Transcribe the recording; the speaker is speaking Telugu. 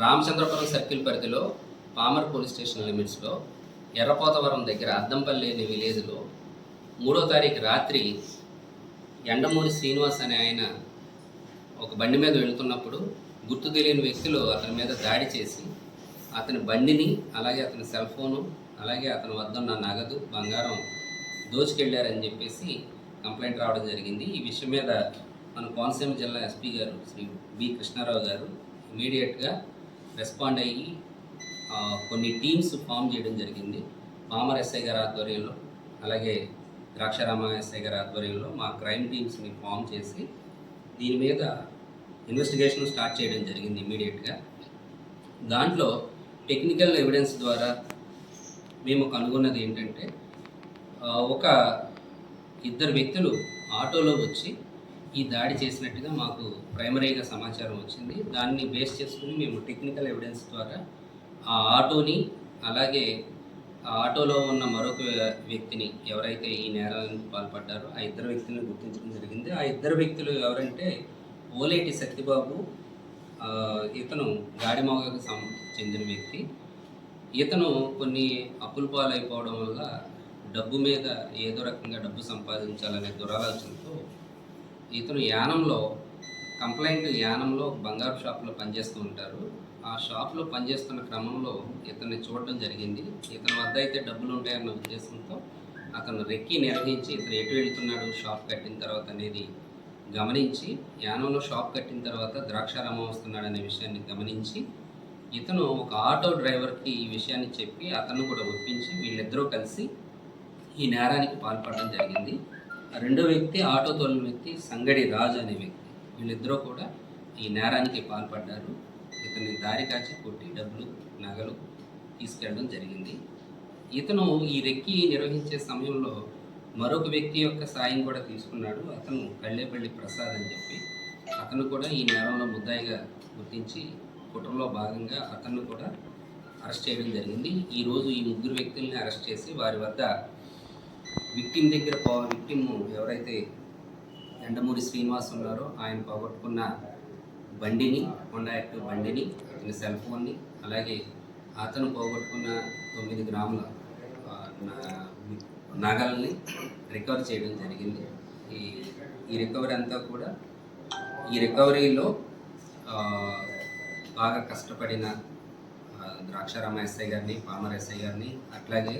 రామచంద్రపురం సర్కిల్ పరిధిలో పామర్ పోలీస్ స్టేషన్ లిమిట్స్లో ఎర్రపోతవరం దగ్గర అద్దంపల్లి అనే విలేజ్లో మూడో తారీఖు రాత్రి ఎండమూరి శ్రీనివాస్ అనే ఆయన ఒక బండి మీద వెళుతున్నప్పుడు గుర్తు తెలియని వ్యక్తులు అతని మీద దాడి చేసి అతని బండిని అలాగే అతని సెల్ ఫోను అలాగే అతని వద్ద ఉన్న నగదు బంగారం దోచుకెళ్ళారని చెప్పేసి కంప్లైంట్ రావడం జరిగింది. ఈ విషయం మీద మన కోనసీమ జిల్లా ఎస్పీ గారు శ్రీ బి కృష్ణారావు గారు ఇమీడియట్గా రెస్పాండ్ అయ్యి కొన్ని టీమ్స్ ఫామ్ చేయడం జరిగింది. పామర్ ఎస్ఐ గారి ఆధ్వర్యంలో అలాగే ద్రాక్షారామ ఎస్ఐ గారి ఆధ్వర్యంలో మా క్రైమ్ టీమ్స్ని ఫామ్ చేసి దీని మీద ఇన్వెస్టిగేషన్ స్టార్ట్ చేయడం జరిగింది ఇమీడియట్గా దాంట్లో టెక్నికల్ ఎవిడెన్స్ ద్వారా మేము కనుగొన్నది ఏంటంటే ఒక ఇద్దరు వ్యక్తులు ఆటోలో వచ్చి ఈ దాడి చేసినట్టుగా మాకు ప్రైమరీగా సమాచారం వచ్చింది. దాన్ని బేస్ చేసుకుని మేము టెక్నికల్ ఎవిడెన్స్ ద్వారా ఆ ఆటోని అలాగే ఆ ఆటోలో ఉన్న మరొక వ్యక్తిని ఎవరైతే ఈ నేరానికి పాల్పడ్డారో ఆ ఇద్దరు వ్యక్తులను గుర్తించడం జరిగింది. ఆ ఇద్దరు వ్యక్తులు ఎవరంటే ఓలేటి సత్యబాబు ఇతను గాడిమోగకు సం చెందిన వ్యక్తి. ఇతను కొన్ని అప్పుల పాలైపోవడం వల్ల డబ్బు మీద ఏదో రకంగా డబ్బు సంపాదించాలనే దురాలోచనతో ఇతను యానంలో కంప్లైంట్ యానంలో బంగారు షాప్లో పనిచేస్తూ ఉంటారు. ఆ షాప్లో పనిచేస్తున్న క్రమంలో ఇతన్ని చూడడం జరిగింది. ఇతని వద్ద అయితే డబ్బులు ఉంటాయన్న ఉద్దేశంతో అతను రెక్కి నిర్వహించి ఇతను ఎటు వెళ్తున్నాడు షాప్ కట్టిన తర్వాత అనేది గమనించి యానంలో షాప్ కట్టిన తర్వాత ద్రాక్షారామం వస్తున్నాడనే విషయాన్ని గమనించి ఇతను ఒక ఆటో డ్రైవర్కి ఈ విషయాన్ని చెప్పి అతను కూడా ఒప్పించి వీళ్ళిద్దరూ కలిసి ఈ నేరానికి పాల్పడడం జరిగింది. రెండో వ్యక్తి ఆటో తోలిన వ్యక్తి సంగడి రాజు అనే వ్యక్తి. వీళ్ళిద్దరూ కూడా ఈ నేరానికి పాల్పడ్డారు. ఇతన్ని దారి కాచి కొట్టి డబ్బులు నగలు తీసుకెళ్ళడం జరిగింది. ఇతను ఈ రెక్కి నిర్వహించే సమయంలో మరొక వ్యక్తి యొక్క సాయం కూడా తీసుకున్నాడు. అతను కళ్ళేపల్లి ప్రసాద్ అని చెప్పి. అతను కూడా ఈ నేరంలో ముద్దాయిగా గుర్తించి కుట్రలో భాగంగా అతన్ని కూడా అరెస్ట్ చేయడం జరిగింది. ఈరోజు ఈ ముగ్గురు వ్యక్తుల్ని అరెస్ట్ చేసి వారి వద్ద విక్టిమ్ దగ్గర విక్టిమ్ ఎవరైతే ఎండమూరి శ్రీనివాస్ ఉన్నారో ఆయన పోగొట్టుకున్న బండిని హోండా యాక్టివ్ బండిని అతని సెల్ ఫోన్ని అలాగే అతను పోగొట్టుకున్న తొమ్మిది గ్రాముల నా- నగల్ని రికవర్ చేయడం జరిగింది. ఈ ఈ రికవరీ అంతా కూడా ఈ రికవరీలో బాగా కష్టపడిన ద్రాక్షారామ ఎస్ఐ గారిని పామర్ ఎస్ఐ గారిని అట్లాగే